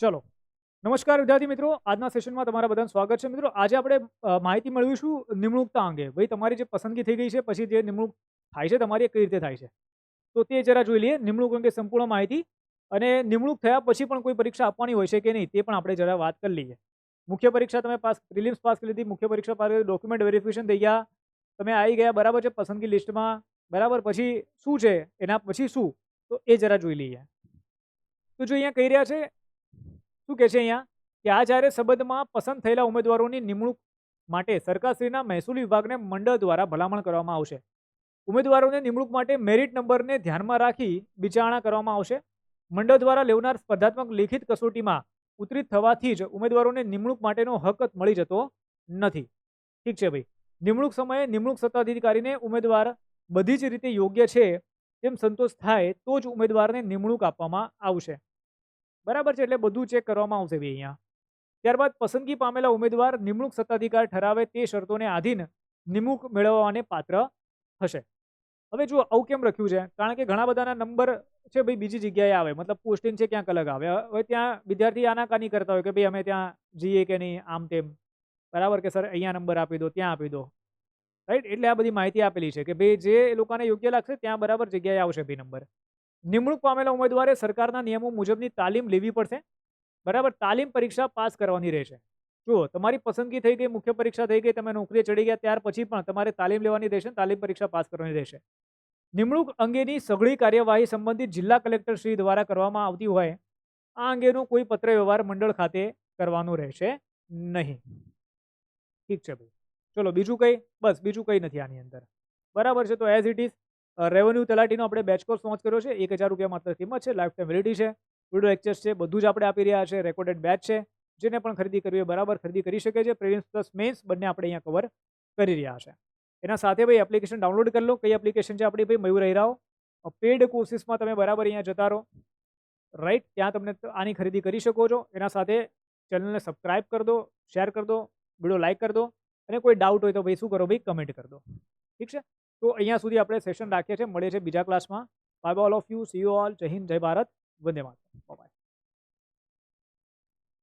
ચલો. નમસ્કાર વિદ્યાર્થી મિત્રો. આજના સેશનમાં તમારા બધાનું સ્વાગત છે. મિત્રો, આજે આપણે માહિતી મેળવીશું નિમણૂકતા અંગે. ભાઈ, તમારી જે પસંદગી થઈ ગઈ છે, પછી જે નિમણૂક થાય છે, તમારી કઈ રીતે થાય છે? તો તે જરા જોઈ લઈએ. નિમણૂક અંગે સંપૂર્ણ માહિતી અને નિમણૂક થયા પછી પણ કોઈ પરીક્ષા આપવાની હોય છે કે નહીં, તે પણ આપણે જરા વાત કરી લઈએ. મુખ્ય પરીક્ષા તમે પાસ, પ્રિલિમ્સ પાસ કરી લીધી. મુખ્ય પરીક્ષા પાસ ડોક્યુમેન્ટ વેરિફિકેશન થઈ ગયા. તમે આવી ગયા. બરાબર છે, પસંદગી લિસ્ટમાં. બરાબર, પછી શું છે? એના પછી શું? તો એ જરા જોઈ લઈએ. તો જો અહીંયા કહી રહ્યા છે શું કહે છે અહીંયા? કે આ જ્યારે સંબંધમાં પસંદ થયેલા ઉમેદવારોની નિમણૂક માટે સરકારશ્રીના મહેસૂલ વિભાગને મંડળ દ્વારા ભલામણ કરવામાં આવશે. ઉમેદવારોને નિમણૂક માટે મેરિટ નંબરને ધ્યાનમાં રાખી વિચારણા કરવામાં આવશે. મંડળ દ્વારા લેવનાર સ્પર્ધાત્મક લેખિત કસોટીમાં ઉતરિત થવાથી જ ઉમેદવારોને નિમણૂક માટેનો હક મળી જતો નથી. ઠીક છે ભાઈ. નિમણૂક સમયે નિમણૂક સત્તાધિકારીને ઉમેદવાર બધી જ રીતે યોગ્ય છે, તેમ સંતોષ થાય તો જ ઉમેદવારને નિમણૂક આપવામાં આવશે. બરાબર છે, એટલે બધું ચેક કરવામાં આવશે ભાઈ અહીંયા. ત્યારબાદ પસંદગી પામેલા ઉમેદવાર નિમણૂક સત્તાધિકાર ઠરાવે તે શરતોને આધીન નિમણૂક મેળવવાને પાત્ર થશે. હવે જો આવું કેમ રખ્યું છે? કારણ કે ઘણા બધાના નંબર છે ભાઈ બીજી જગ્યાએ આવે, મતલબ પોસ્ટિંગ છે ક્યાંક અલગ આવે. હવે ત્યાં વિદ્યાર્થી આનાકાની કરતા હોય કે ભાઈ અમે ત્યાં જઈએ કે નહીં, આમ તેમ. બરાબર કે સર, અહીંયા નંબર આપી દો, ત્યાં આપી દો. રાઈટ એટલે આ બધી માહિતી આપેલી છે કે ભાઈ જે લોકોને યોગ્ય લાગશે, ત્યાં બરાબર જગ્યાએ આવશે ભાઈ નંબર. નિમણૂક પામેલા ઉમેદવારે સરકારના નિયમો મુજબની તાલીમ લેવી પડશે. બરાબર? તાલીમ પરીક્ષા પાસ કરવાની રહેશે. જુઓ, તમારી પસંદગી થઈ ગઈ, મુખ્ય પરીક્ષા થઈ ગઈ, તમે નોકરીએ ચડી ગયા, ત્યાર પછી પણ તમારે તાલીમ લેવાની રહેશે, તાલીમ પરીક્ષા પાસ કરવાની રહેશે. નિમણૂક અંગેની સઘળી કાર્યવાહી સંબંધિત જિલ્લા કલેક્ટર શ્રી દ્વારા કરવામાં આવતી હોય, આ અંગેનો કોઈ પત્ર વ્યવહાર મંડળ ખાતે કરવાનો રહેશે નહીં. ઠીક છે ભાઈ. ચલો, બીજું કંઈ? બસ, બીજું કંઈ નથી આની અંદર. બરાબર છે? તો એઝ ઇટ ઇઝ રેવન્યુ તલાટીનો આપણે બેચ કોર્સ લોન્ચ કર્યો છે. એક હજાર રૂપિયા માત્ર કિંમત છે. લાઈફ ટાઈમ વેલિડિટી છે. વીડિયો એક્સેસ છે. બધું જ આપણે આપી રહ્યા છે. રેકોર્ડેડ બેચ છે. જેને પણ ખરીદી કરવી હોય બરાબર ખરીદી કરી શકે છે. પ્રિલિમ્સ પ્લસ મેન્સ બંને આપણે અહીંયા કવર કરી રહ્યા છે. એના સાથે ભાઈ એપ્લિકેશન ડાઉનલોડ કરી લો. કઈ એપ્લિકેશન છે આપણી ભાઈ? રહો પેડ કોર્સિસમાં તમે બરાબર અહીંયા જતા રહો. રાઈટ ત્યાં તમને આની ખરીદી કરી શકો છો. એના સાથે ચેનલને સબસ્ક્રાઇબ કરી દો શેર કરી દો વીડિયો લાઈક કરી દો. અને કોઈ ડાઉટ હોય તો ભાઈ શું કરો ભાઈ? કમેન્ટ કરી દો. ઠીક છે? તો અહીંયા સુધી આપણે સેશન રાખીએ છીએ. મળીએ છીએ બીજા ક્લાસમાં bye all of you see you all Jai Hind, Jai Bharat. Vande Mataram.